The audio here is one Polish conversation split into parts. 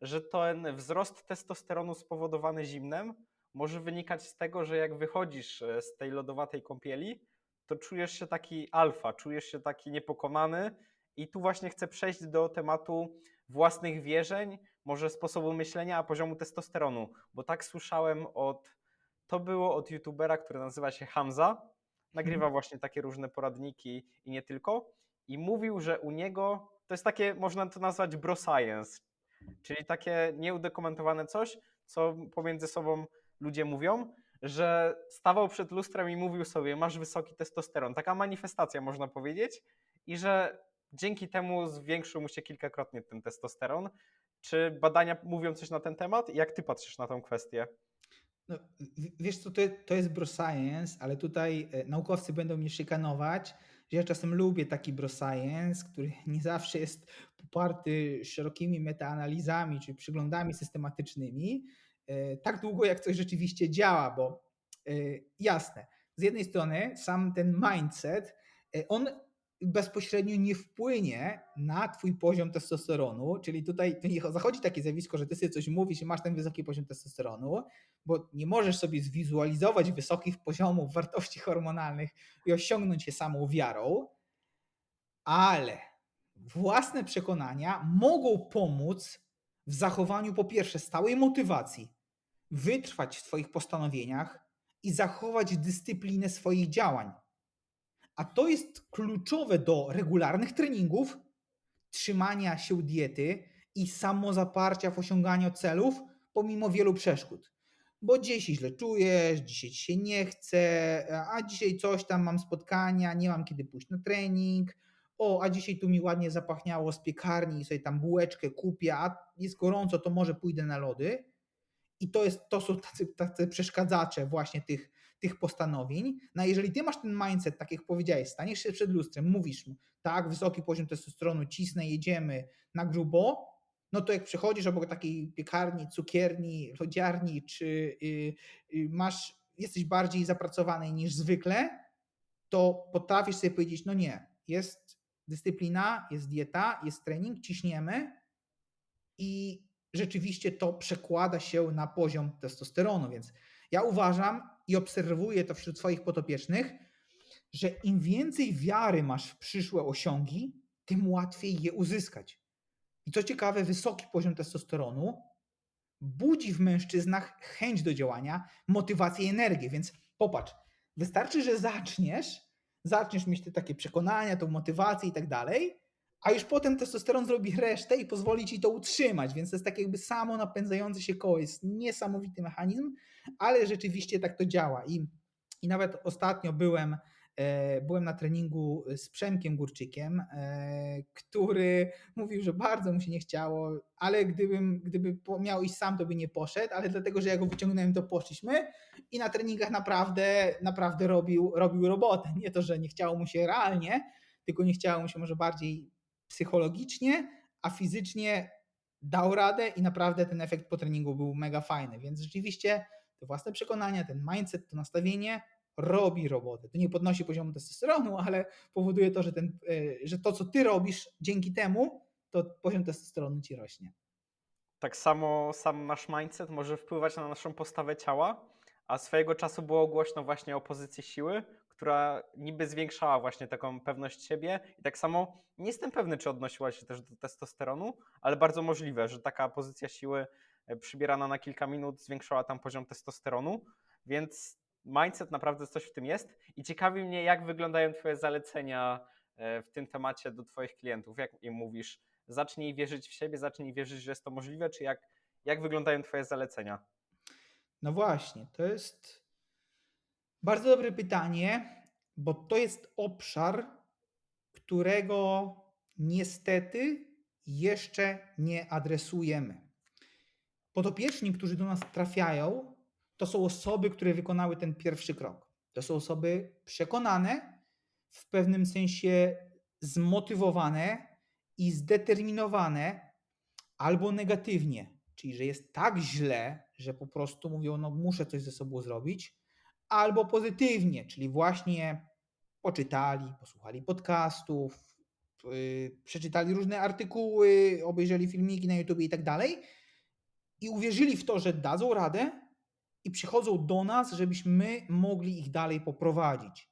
że ten wzrost testosteronu spowodowany zimnem może wynikać z tego, że jak wychodzisz e, z tej lodowatej kąpieli, to czujesz się taki alfa, czujesz się taki niepokonany. I tu właśnie chcę przejść do tematu własnych wierzeń, może sposobu myślenia, a poziomu testosteronu, bo tak słyszałem od, to było od youtubera, który nazywa się Hamza, nagrywa Mhm. właśnie takie różne poradniki i nie tylko, i mówił, że u niego to jest takie, można to nazwać bro science, czyli takie nieudokumentowane coś, co pomiędzy sobą ludzie mówią, że stawał przed lustrem i mówił sobie, masz wysoki testosteron. Taka manifestacja, można powiedzieć, i że dzięki temu zwiększył mu się kilkakrotnie ten testosteron. Czy badania mówią coś na ten temat? Jak ty patrzysz na tą kwestię? No, wiesz co, to, to jest bro science, ale tutaj e, naukowcy będą mnie szykanować, że ja czasem lubię taki bro science, który nie zawsze jest poparty szerokimi metaanalizami czy przyglądami systematycznymi, e, tak długo jak coś rzeczywiście działa, bo e, jasne, z jednej strony sam ten mindset, e, on bezpośrednio nie wpłynie na twój poziom testosteronu, czyli tutaj tu nie zachodzi takie zjawisko, że ty sobie coś mówisz i masz ten wysoki poziom testosteronu, bo nie możesz sobie zwizualizować wysokich poziomów wartości hormonalnych i osiągnąć je samą wiarą, ale własne przekonania mogą pomóc w zachowaniu po pierwsze stałej motywacji, wytrwać w swoich postanowieniach i zachować dyscyplinę swoich działań. A to jest kluczowe do regularnych treningów, trzymania się diety i samozaparcia w osiąganiu celów pomimo wielu przeszkód. Bo dziś się źle czujesz, dzisiaj ci się nie chce, a dzisiaj coś tam mam spotkania, nie mam kiedy pójść na trening. O, a dzisiaj tu mi ładnie zapachniało z piekarni i sobie tam bułeczkę kupię, a jest gorąco, to może pójdę na lody. I to, jest, to są tacy, tacy przeszkadzacze właśnie tych, tych postanowień. No jeżeli ty masz ten mindset, tak jak powiedziałeś, staniesz się przed lustrem, mówisz mu, tak, wysoki poziom testosteronu, cisnę, jedziemy na grubo, no to jak przychodzisz obok takiej piekarni, cukierni, lodziarni, czy y, y, masz, jesteś bardziej zapracowany niż zwykle, to potrafisz sobie powiedzieć, no nie, jest dyscyplina, jest dieta, jest trening, ciśniemy i rzeczywiście to przekłada się na poziom testosteronu. Więc ja uważam i obserwuję to wśród swoich potopiecznych, że im więcej wiary masz w przyszłe osiągi, tym łatwiej je uzyskać. I co ciekawe, wysoki poziom testosteronu budzi w mężczyznach chęć do działania, motywację i energię. Więc popatrz, wystarczy, że zaczniesz, zaczniesz mieć te takie przekonania, tą motywację i tak dalej, a już potem testosteron zrobi resztę i pozwoli ci to utrzymać, więc to jest tak jakby samo napędzające się koło, jest niesamowity mechanizm, ale rzeczywiście tak to działa i, i nawet ostatnio byłem, byłem na treningu z Przemkiem Górczykiem, e, który mówił, że bardzo mu się nie chciało, ale gdybym, gdyby miał iść sam, to by nie poszedł, ale dlatego, że ja go wyciągnąłem, to poszliśmy i na treningach naprawdę, naprawdę robił, robił robotę, nie to, że nie chciało mu się realnie, tylko nie chciało mu się może bardziej psychologicznie, a fizycznie dał radę i naprawdę ten efekt po treningu był mega fajny. Więc rzeczywiście te własne przekonania, ten mindset, to nastawienie robi robotę. To nie podnosi poziomu testosteronu, ale powoduje to, że, ten, y, że to, co ty robisz dzięki temu, to poziom testosteronu ci rośnie. Tak samo sam nasz mindset może wpływać na naszą postawę ciała, a swojego czasu było głośno właśnie o pozycji siły, która niby zwiększała właśnie taką pewność siebie i tak samo nie jestem pewny, czy odnosiła się też do testosteronu, ale bardzo możliwe, że taka pozycja siły e, przybierana na kilka minut zwiększała tam poziom testosteronu, więc mindset naprawdę coś w tym jest i ciekawi mnie, jak wyglądają twoje zalecenia e, w tym temacie do twoich klientów, jak im mówisz, zacznij wierzyć w siebie, zacznij wierzyć, że jest to możliwe, czy jak, jak wyglądają twoje zalecenia? No właśnie, to jest bardzo dobre pytanie, bo to jest obszar, którego niestety jeszcze nie adresujemy. Podopieczni, którzy do nas trafiają, to są osoby, które wykonały ten pierwszy krok. To są osoby przekonane, w pewnym sensie zmotywowane i zdeterminowane, albo negatywnie, czyli że jest tak źle, że po prostu mówią, no muszę coś ze sobą zrobić, albo pozytywnie, czyli właśnie poczytali, posłuchali podcastów, yy, przeczytali różne artykuły, obejrzeli filmiki na YouTube i tak dalej. i uwierzyli w to, że dadzą radę i przychodzą do nas, żebyśmy mogli ich dalej poprowadzić.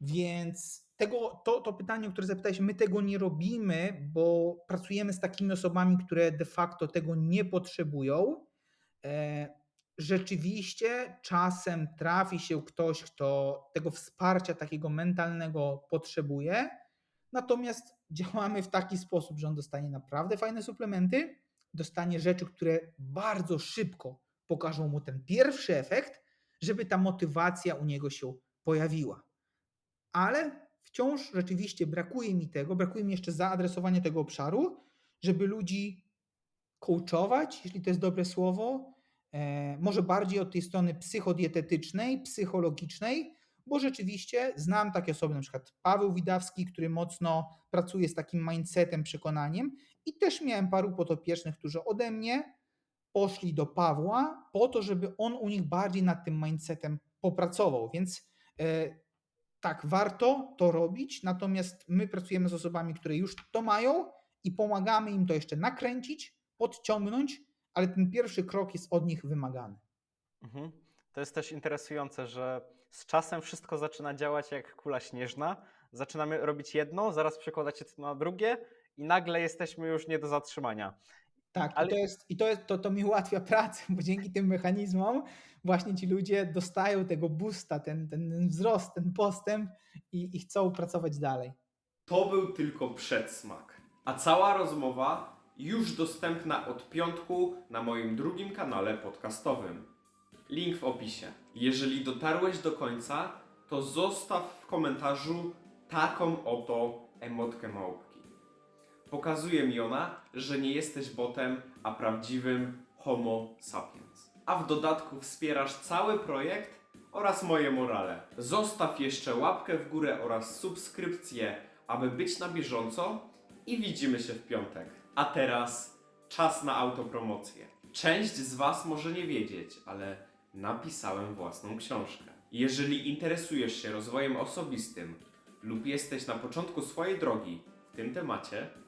Więc tego, to, to pytanie, które zapytałeś, my tego nie robimy, bo pracujemy z takimi osobami, które de facto tego nie potrzebują. E, Rzeczywiście czasem trafi się ktoś, kto tego wsparcia takiego mentalnego potrzebuje, natomiast działamy w taki sposób, że on dostanie naprawdę fajne suplementy, dostanie rzeczy, które bardzo szybko pokażą mu ten pierwszy efekt, żeby ta motywacja u niego się pojawiła. Ale wciąż rzeczywiście brakuje mi tego, brakuje mi jeszcze zaadresowania tego obszaru, żeby ludzi coachować, jeśli to jest dobre słowo, e, może bardziej od tej strony psychodietetycznej, psychologicznej, bo rzeczywiście znam takie osoby, na przykład Paweł Widawski, który mocno pracuje z takim mindsetem, przekonaniem i też miałem paru potopiecznych, którzy ode mnie poszli do Pawła po to, żeby on u nich bardziej nad tym mindsetem popracował, więc e, tak, warto to robić, natomiast my pracujemy z osobami, które już to mają i pomagamy im to jeszcze nakręcić, podciągnąć, ale ten pierwszy krok jest od nich wymagany. Mhm. To jest też interesujące, że z czasem wszystko zaczyna działać jak kula śnieżna. Zaczynamy robić jedno, zaraz przekładać się to na drugie i nagle jesteśmy już nie do zatrzymania. Tak, Ale- i to, jest, i to, jest, to, to mi ułatwia pracę, bo dzięki tym mechanizmom właśnie ci ludzie dostają tego boosta, ten, ten wzrost, ten postęp i, i chcą pracować dalej. To był tylko przedsmak. A cała rozmowa już dostępna od piątku na moim drugim kanale podcastowym. Link w opisie. Jeżeli dotarłeś do końca, to zostaw w komentarzu taką oto emotkę małpki. Pokazuje mi ona, że nie jesteś botem, a prawdziwym Homo sapiens. A w dodatku wspierasz cały projekt oraz moje morale. Zostaw jeszcze łapkę w górę oraz subskrypcję, aby być na bieżąco i widzimy się w piątek. A teraz czas na autopromocję. Część z Was może nie wiedzieć, ale napisałem własną książkę. Jeżeli interesujesz się rozwojem osobistym lub jesteś na początku swojej drogi w tym temacie,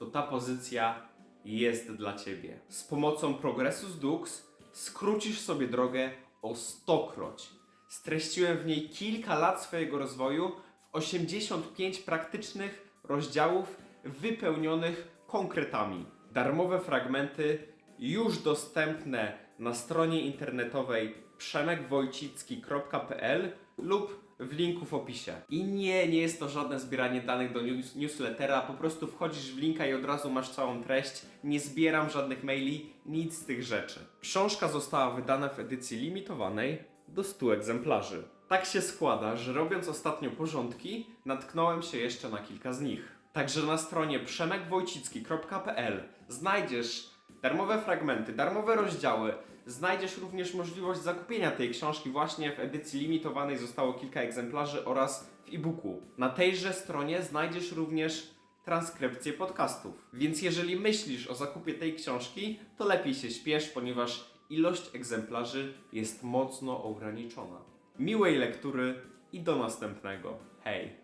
to ta pozycja jest dla Ciebie. Z pomocą Progressus Dux skrócisz sobie drogę o stokroć. Streściłem w niej kilka lat swojego rozwoju w 85 praktycznych rozdziałów wypełnionych konkretami. Darmowe fragmenty już dostępne na stronie internetowej przemekwojcicki.pl lub w linku w opisie. I nie, nie jest to żadne zbieranie danych do news newslettera, po prostu wchodzisz w linka i od razu masz całą treść. Nie zbieram żadnych maili, nic z tych rzeczy. Książka została wydana w edycji limitowanej do 100 egzemplarzy. Tak się składa, że robiąc ostatnio porządki, natknąłem się jeszcze na kilka z nich. Także na stronie przemekwojcicki.pl znajdziesz darmowe fragmenty, darmowe rozdziały, Znajdziesz również możliwość zakupienia tej książki właśnie w edycji limitowanej zostało kilka egzemplarzy oraz w e-booku. Na tejże stronie znajdziesz również transkrypcję podcastów. Więc jeżeli myślisz o zakupie tej książki, to lepiej się śpiesz, ponieważ ilość egzemplarzy jest mocno ograniczona. Miłej lektury i do następnego. Hej!